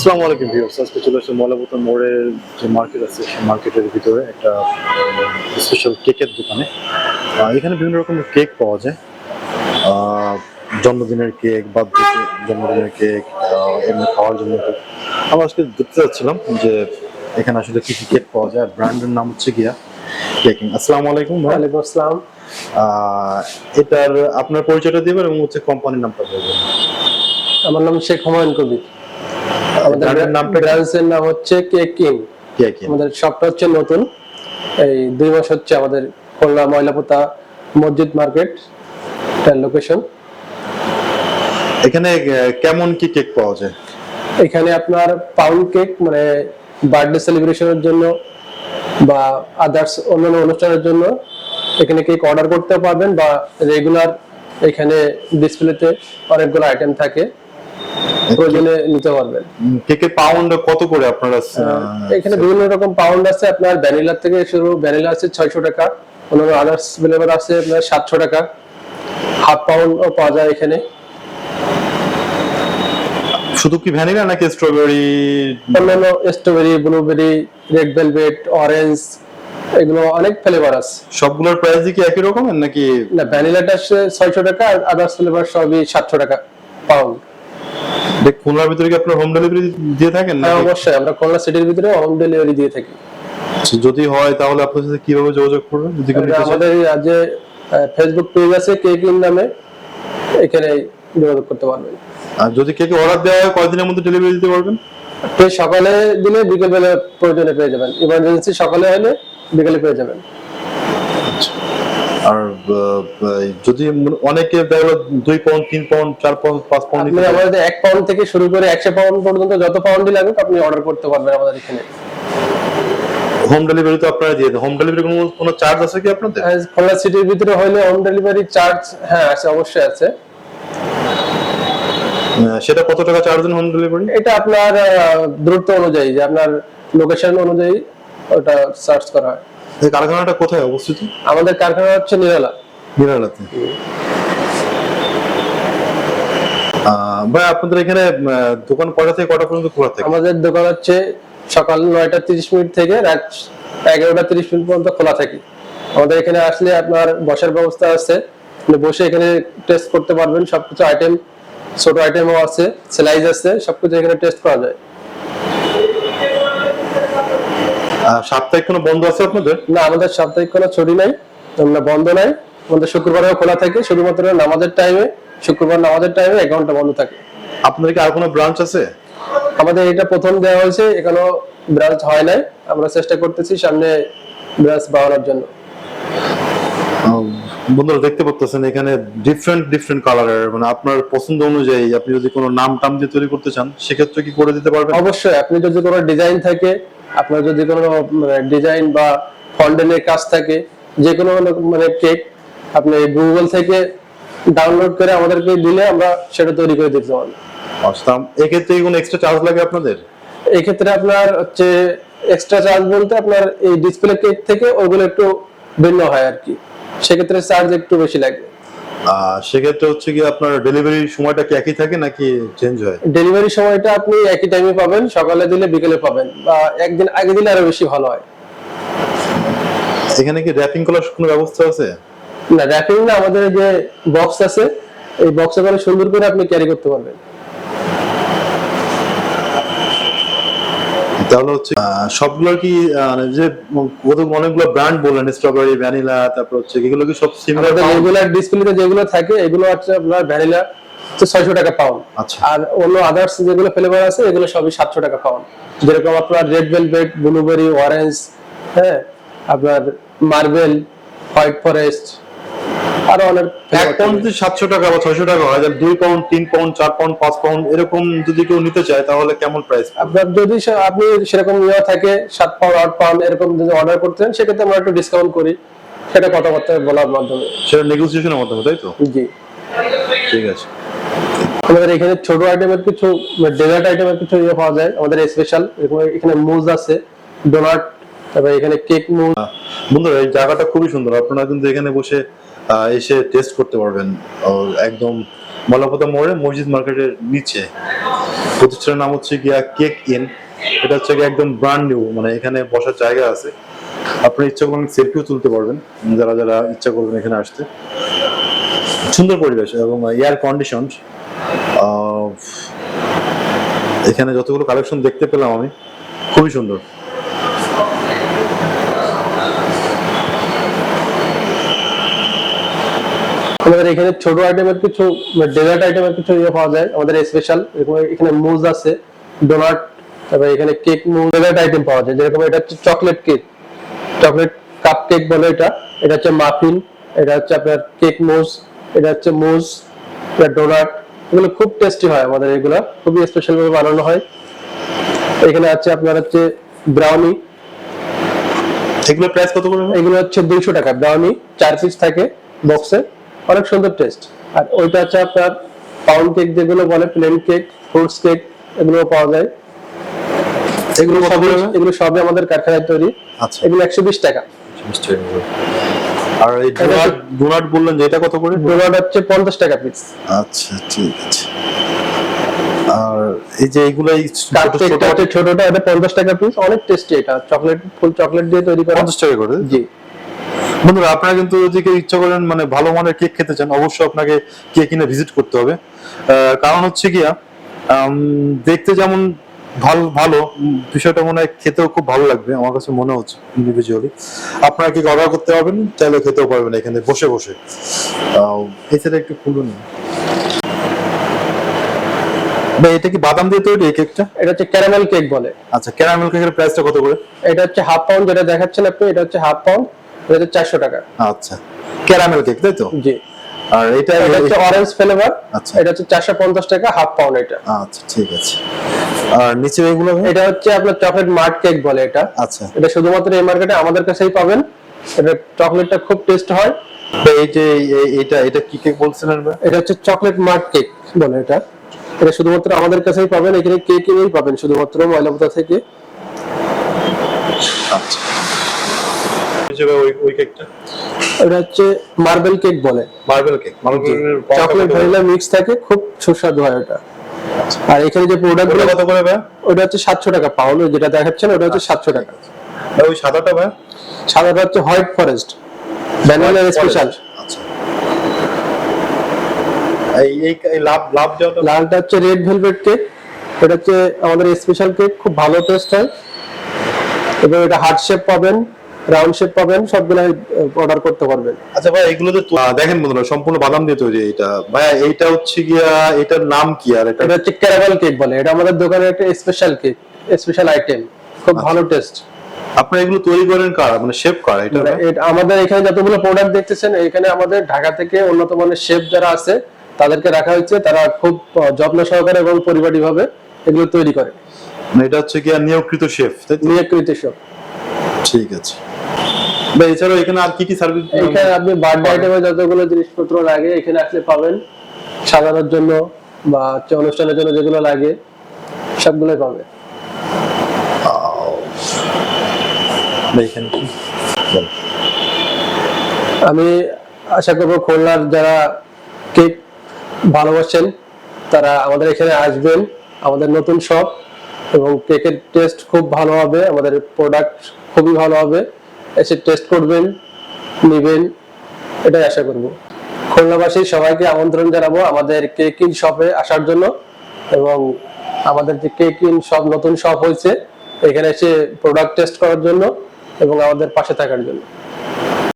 আসসালামু আলাইকুম ভিউয়ার্স। আজকে চলে আসছে ময়লাপতন মোড়ের যে মার্কেট আছে সেই মার্কেটের ভিতরে একটা স্পেশাল কেকের দোকানে। এখানে বিভিন্ন রকমের কেক পাওয়া যায়। জন্মদিনের কেক বার্থডে জন্মদিনের কেক এমনি খাওয়ার জন্য কেক আমরা আজকে দেখতে যাচ্ছিলাম যে এখানে আসলে কি কি কেক পাওয়া যায় ব্র্যান্ডের নাম হচ্ছে গিয়া কেকিং আসসালামু আলাইকুম ওয়ালাইকুম আসসালাম। আহ, এটার আপনার পরিচয়টা দিবেন এবং হচ্ছে কোম্পানির নামটা বলবেন আমার নাম শেখ হুমায়ুন কবির। আমাদের নামটা? ব্রাঞ্চের নাম হচ্ছে কেক কিং। কেকিং আমাদের শপটা হচ্ছে নতুন। এই দুই মাস হচ্ছে আমাদের খুলনা ময়লাপোতা মসজিদ মার্কেট তার লোকেশন এখানে কেমন কি কেক পাওয়া যায়? এখানে আপনার পাউন্ড কেক মানে বার্থডে সেলিব্রেশনের জন্য বা আদার্স অন্যান্য অনুষ্ঠানের জন্য এখানে কেক অর্ডার করতে পারবেন বা রেগুলার এখানে ডিসপ্লেতে অনেকগুলো আইটেম থাকে। নিতে পারবেন। কেকের পাউন্ড কত করে আপনারা এখানে বিভিন্ন রকম পাউন্ড আছে আপনার ভ্যানিলা থেকে শুরু ভ্যানিলা আছে ছয়শো টাকা অন্যান্য আদার্স ফ্লেভার আছে আপনার সাতশো টাকা। হাফ পাউন্ড পাওয়া যায় এখানে। শুধু কি ভ্যানিলা নাকি স্ট্রবেরি অন্যান্য strawberry blueberry red velvet orange এগুলো অনেক ফ্লেভার আছে। সবগুলোর প্রাইস কি একই রকমের নাকি? না ভ্যানিলাটা আসছে ছয়শো টাকা আর আদার্স ফ্লেভার সবই সাতশো টাকা পাউন্ড খুলনার ভিতরে কি আপনারা হোম ডেলিভারি দিয়ে থাকেন হ্যাঁ নাকি? অবশ্যই আমরা খুলনা সিটির ভিতরে হোম ডেলিভারি দিয়ে থাকি। আচ্ছা, যদি হয় তাহলে আপনার সাথে কীভাবে যোগাযোগ করবেন? যদি? আমাদের যে ফেসবুক পেজ আছে কেক ইন নামে এখানে যোগাযোগ করতে পারবেন। আর যদি কেকে অর্ডার দেওয়া হয় কয়দিনের মধ্যে ডেলিভারি দিতে পারবেন? সকালে দিলে বিকেল বেলা প্রয়োজনে পেয়ে যাবেন। ইমার্জেন্সি সকালে হলে বিকেলে পেয়ে যাবেন। আর যদি অনেকে দুই পাউন্ড তিন পাউন্ড চার পাউন্ড পাঁচ পাউন্ড আপনি আমাদের এক পাউন্ড থেকে শুরু করে একশো পাউন্ড পর্যন্ত যত পাউন্ডই লাগুক আপনি অর্ডার করতে পারবেন আমাদের এখানে। হোম ডেলিভারি তো আপনারা দিয়ে দেন। হোম ডেলিভারি কোনো কোনো চার্জ আছে কি আপনাদের? খুলনা সিটির ভিতরে হলে হোম ডেলিভারি চার্জ হ্যাঁ আছে অবশ্যই আছে। সেটা কত টাকা চার্জ দেন হোম ডেলিভারি এটা আপনার দূরত্ব অনুযায়ী যে আপনার লোকেশন অনুযায়ী ওটা সার্চ করা হয়। কারখানাটা কোথায় অবস্থিত? আমাদের কারখানা হচ্ছে নিরালা। নিরালাতে। ভাই আপনাদের এখানে দোকান কটা থেকে কটা পর্যন্ত খোলা থাকে? আমাদের দোকান হচ্ছে সকাল নয়টা তিরিশ মিনিট থেকে রাত এগারোটা তিরিশ মিনিট পর্যন্ত খোলা থাকে। আমাদের এখানে আসলে আপনার বসার ব্যবস্থা আছে। বসে এখানে টেস্ট করতে পারবেন। সবকিছু আইটেম ছোট আইটেমও আছে সেলাইজ আছে সবকিছু এখানে টেস্ট করা যায়। সাপ্তাহিক কোনো বন্ধ আছে আপনাদের? না আমাদের সাপ্তাহিক কোনো ছুটি নাই আমরা বন্ধ নাই। আমাদের শুক্রবারেও খোলা থাকে শুধুমাত্র নামাজের টাইমে শুক্রবার নামাজের টাইমে এক ঘণ্টা বন্ধ থাকে। আপনাদের কি আর কোনো ব্রাঞ্চ আছে? আমাদের এটা প্রথম দেওয়া হয়েছে এখনও ব্রাঞ্চ হয় নাই। আমরা চেষ্টা করতেছি সামনে ব্রাঞ্চ বাড়ানোর জন্য। বন্ধুরা দেখতে পাচ্ছেন এখানে ডিফারেন্ট ডিফারেন্ট কালারের মানে আপনার পছন্দ অনুযায়ী আপনি যদি কোনো নাম টাম দিয়ে তৈরি করতে চান সেক্ষেত্রে কি করে দিতে পারবেন? অবশ্যই আপনি যদি কোনো ডিজাইন থাকে আপনার যদি কোনো ডিজাইন বা ফন্ডেনের কাজ থাকে যে কোনো মানে কেক আপনি গুগল থেকে ডাউনলোড করে আমাদেরকে দিলে আমরা সেটা তৈরি করে দিতে পারব। আচ্ছা এক্ষেত্রে কোনো এক্সট্রা চার্জ লাগে আপনাদের? এই ক্ষেত্রে আপনার হচ্ছে এক্সট্রা চার্জ বলতে আপনার এই ডিসপ্লে কেক থেকে ওগুলো একটু ভিন্ন হয় আর কি। সেক্ষেত্রে চার্জ একটু বেশি লাগে। সেক্ষেত্রে হচ্ছে কি আপনার ডেলিভারির সময়টা কি একই থাকে নাকি চেঞ্জ হয়? ডেলিভারি সময়টা আপনি একই টাইমে পাবেন সকালে দিলে বিকেলে পাবেন বা একদিন আগে দিলে আরও বেশি ভালো হয়। এখানে কি র্যাপিং করার কোনো ব্যবস্থা আছে? না র্যাপিং না আমাদের যে বক্স আছে এই বক্সে করে সুন্দর করে আপনি ক্যারি করতে পারবেন। তাহলে হচ্ছে আহ, সবগুলোর কি যে কত অনেকগুলো ব্র্যান্ড বললেন স্ট্রবেরি ভ্যানিলা তারপর হচ্ছে এগুলো কি সব সিমিলার রেগুলার ডিসপ্লেতে যেগুলো থাকে এগুলো হচ্ছে আপনার ভ্যানিলা হচ্ছে ছয়শো টাকা পাউন্ড আচ্ছা। আর অন্য আদার্স যেগুলো ফ্লেভার আছে এগুলো সবই সাতশো টাকা পাউন্ড যেরকম আপনার রেড ভেলভেট ব্লুবেরি অরেঞ্জ হ্যাঁ আপনার মার্বেল হোয়াইট ফরেস্ট আরও অনেক এক পাউন্ড যদি সাতশো টাকা বা ছয়শো টাকা হয় তাহলে দুই পাউন্ড তিন পাউন্ড চার পাউন্ড পাঁচ পাউন্ড এরকম যদি কেউ নিতে চায় তাহলে কেমন প্রাইস আপনার যদি আপনি সেরকম ইয়ে থাকে সাত পাউন্ড আট পাউন্ড এরকম যদি অর্ডার করতে চান সেক্ষেত্রে আমরা একটু ডিসকাউন্ট করি। সেটা কথাবার্তা বলার মাধ্যমে। সেটা নেগোসিয়েশনের মাধ্যমে তাই তো? জি। ঠিক আছে। আমাদের এখানে ছোট আইটেমের কিছু ডেজার্ট আইটেমের কিছু ইয়ে পাওয়া যায়। আমাদের স্পেশাল এখানে মুজ আছে ডোনাট তারপরে এখানে কেক মুজ বন্ধুরা এই জায়গাটা খুবই সুন্দর। আপনারা কিন্তু এখানে বসে এসে টেস্ট করতে পারবেন। একদম মলাপতা মোড়ে মসজিদ মার্কেটের নিচে। প্রতিষ্ঠানের নাম হচ্ছে গিয়া কেক ইন এটা হচ্ছে একদম ব্র্যান্ড নিউ মানে এখানে বসার জায়গা আছে। আপনি ইচ্ছা করলে সেলফিও তুলতে পারবেন, যারা যারা ইচ্ছা করবেন এখানে আসতে। সুন্দর পরিবেশ এবং এয়ার কন্ডিশন এখানে যতগুলো কালেকশন দেখতে পেলাম আমি, খুবই সুন্দর। আমাদের এখানে ছোট আইটেমের কিছু ডেজার্ট আইটেমের কিছু ইয়ে পাওয়া যায়। আমাদের স্পেশাল এরকম এখানে মুজ আছে ডোনাট তারপরে এখানে কেক মুজ ডেজার্ট আইটেম পাওয়া যায়। যেরকম এটা হচ্ছে chocolate cake chocolate cupcake বলে এটা। এটা হচ্ছে মাফিন এটা হচ্ছে আপনার কেক মুজ এটা হচ্ছে মুজ এটা ডোনাট এগুলো খুব টেস্টি হয় আমাদের এগুলো। খুবই স্পেশাল ভাবে বানানো হয়। এখানে আছে আপনার হচ্ছে ব্রাউনি এগুলো প্রাইস কত করে? এগুলো হচ্ছে দুইশো টাকা। ব্রাউনি চার পিস থাকে বক্সে অনেক সুন্দর টেস্ট আর ওইটা হচ্ছে আপনার পাউন্ড কেক যেগুলো বলে প্লেন কেক ফ্রুটস কেক এগুলো পাওয়া যায়। এগুলো সবই এগুলো সবই আমাদের কারখানায় তৈরি। আচ্ছা। এগুলো একশো বিশ টাকা। আর এই ডোনাট ডোনাট বললেন যে এটা কত করে? ডোনাট হচ্ছে পঞ্চাশ টাকা পিস আচ্ছা ঠিক আছে। আর এই যে কাপ ছোট হচ্ছে ছোটটা এটা পঞ্চাশ টাকা পিস অনেক টেস্টি এটা। চকলেট ফুল চকলেট দিয়ে তৈরি করা। পঞ্চাশ টাকা করে? জি। বন্ধুরা আপনারা কিন্তু যদি কেউ ইচ্ছা করেন মানে ভালো মানের কেক খেতে চান অবশ্যই আপনাকে কেক কিনে ভিজিট করতে হবে। কারণ হচ্ছে গিয়া দেখতে যেমন ভালো ভালো বিষয়টা মনে হয় খেতেও খুব ভালো লাগবে আমার কাছে মনে হচ্ছে ইন্ডিভিজুয়ালি আপনারা কেক অর্ডার করতে পারবেন চাইলে খেতেও পারবেন এখানে বসে বসে। এছাড়া একটু খুলুন। এটা কি বাদাম দিয়ে তৈরি এই কেকটা? এটা হচ্ছে ক্যারামেল কেক বলে। আচ্ছা ক্যারামেল কেকের প্রাইসটা কত করে? এটা হচ্ছে হাফ পাউন্ড যেটা দেখাচ্ছেন আপনি এটা হচ্ছে হাফ পাউন্ড এটা হচ্ছে চারশো টাকা। আচ্ছা। ক্যারামেল কেক তাই তো? জি। আর এটা এটা হচ্ছে অরেঞ্জ ফ্লেভার আচ্ছা। এটা হচ্ছে চারশো পঞ্চাশ টাকা হাফ পাউন্ড এটা। আচ্ছা ঠিক আছে। আর নিচে এগুলো? এটা হচ্ছে আপনার চকলেট মার্ট কেক বলে এটা। আচ্ছা। এটা শুধুমাত্র এই মার্কেটে আমাদের কাছেই পাবেন। এটা চকলেটটা খুব টেস্ট হয়। এই যে এইটা এটা কি কেক বলছিলেন? এটা হচ্ছে চকলেট মার্ট কেক বলে এটা। এটা শুধুমাত্র আমাদের কাছেই পাবেন এখানে কেক কিনেই পাবেন শুধুমাত্র ময়লাপোতা থেকে। আচ্ছা। ভাই ওই ওই কেকটা হচ্ছে মার্বেল কেক বলে। Marble cake marble chocolate vanilla mix থাকে খুব সুস্বাদু হয় ওটা। আর এখানে যে প্রোডাক্ট ওটা কত করে ভাই? ওটা হচ্ছে সাতশো টাকা পাউন্ড যেটা দেখাচ্ছেন ওটা হচ্ছে সাতশো টাকা। ভাই, ওই সাদাটা ভাই? সাদাটা হচ্ছে হোয়াইট ফরেস্ট ভ্যানিলা স্পেশাল আচ্ছা। এই এই লাভ লাভ যাওয়াটা লালটা হচ্ছে রেড ভেলভেট কেক এটা হচ্ছে আমাদের স্পেশাল কেক খুব ভালো টেস্ট হয়। এবং এটা হার্ট শেপ পাবেন। রাউন্ড শেপ পাবেন সবগুলো অর্ডার করতে পারবেন। আচ্ছা ভাই এগুলো তো দেখেন বন্ধুরা সম্পূর্ণ বাদাম দিয়ে তৈরি এটা ভাই এইটা হচ্ছে গিয়া এটার নাম কি আর? এটা এটা হচ্ছে ক্যারামেল কেক বলে। এটা আমাদের দোকানের একটা স্পেশাল কেক স্পেশাল আইটেম খুব ভালো টেস্ট আপনারা এগুলো তৈরি করেন কার? মানে শেফ কার? এটা আমাদের এখানে যতগুলো প্রোডাক্ট দেখতেছেন এখানে আমাদের ঢাকা থেকে উন্নত মানের শেফ যারা আছে তাদেরকে রাখা হয়েছে। তারা খুব যত্ন সহকারে এবং পরিপাটিভাবে এগুলো তৈরি করে। মানে এটা হচ্ছে গিয়া নিয়োগকৃত শেফ? নিয়োগকৃত সব ঠিক আছে। এছাড়াও এখানে আর কি কি সার্ভিস এখানে আপনি বার্থডে আইটেমে যতগুলো জিনিসপত্র লাগে এখানে আসলে পাবেন। সাজানোর জন্য বা হচ্ছে অনুষ্ঠানের জন্য যেগুলো লাগে সবগুলোই পাবে। আমি আশা করব খুলনার যারা কেক ভালোবাসেন তারা আমাদের এখানে আসবেন। আমাদের নতুন শপ এবং কেকের টেস্ট খুব ভালো হবে আমাদের প্রোডাক্ট খুবই ভালো হবে। এসে টেস্ট করবেন, নেবেন, এটাই আশা করব। খুলনাবাসী, সবাইকে আমন্ত্রণ জানাব আমাদের কেক ইন শপে আসার জন্য এবং আমাদের যে কেক ইন শপ নতুন শপ হয়েছে, এখানে এসে প্রোডাক্ট টেস্ট করার জন্য এবং আমাদের পাশে থাকার জন্য।